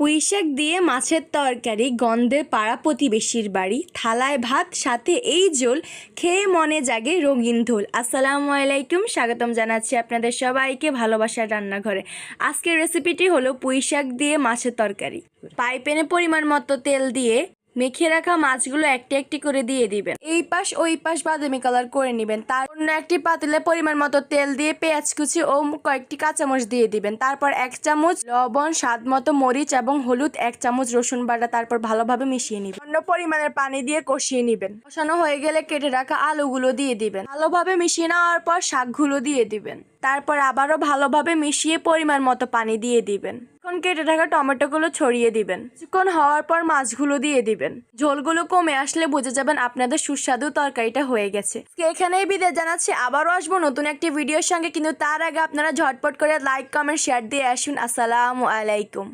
পুঁইশাক দিয়ে মাছের তরকারি, গন্ধে পাড়া প্রতিবেশীর বাড়ি, থালায় ভাত, সাথে এই জোল খেয়ে মনে জাগে রঙিন ধোল। আসসালামু আলাইকুম, স্বাগতম জানাচ্ছি আপনাদের সবাইকে ভালোবাসার রান্নাঘরে। আজকের রেসিপিটি হলো পুঁইশাক দিয়ে মাছের তরকারি। পাইপেনে পরিমাণ মতো তেল দিয়ে মেখে রাখা মাছগুলো একটি একটি করে দিয়ে দিবেন। এই পাশ ওই পাশ বাদামি কালার করে নেবেন। তার অন্য একটি পাতিলে পরিমাণ মতো তেল দিয়ে পেঁয়াজ কুচি ও কয়েকটি কাঁচামরিচ দিয়ে দিবেন। তারপর এক চামচ লবণ, স্বাদ মতো মরিচ এবং হলুদ, এক চামচ রসুন বাটা, তারপর ভালোভাবে মিশিয়ে নিবেন। অন্য পরিমাণের পানি দিয়ে কষিয়ে নিবেন। কষানো হয়ে গেলে কেটে রাখা আলুগুলো দিয়ে দিবেন। ভালোভাবে মিশিয়ে নেওয়ার পর শাকগুলো দিয়ে দিবেন। তারপর আবারও ভালোভাবে মিশিয়ে পরিমাণ মতো পানি দিয়ে দিবেন। এখন কেটে থাকা টমেটোগুলো ছড়িয়ে দিবেন। কিছুক্ষণ হওয়ার পর মাছগুলো দিয়ে দিবেন। ঝোলগুলো কমে আসলে বুঝে যাবেন আপনাদের সুস্বাদু তরকারিটা হয়ে গেছে। এখানেই বিদায় জানাচ্ছি। আবারও আসব নতুন একটি ভিডিওর সঙ্গে। কিন্তু তার আগে আপনারা ঝটপট করে লাইক, কমেন্ট শেয়ার দিয়ে আসুন। আসসালামু আলাইকুম।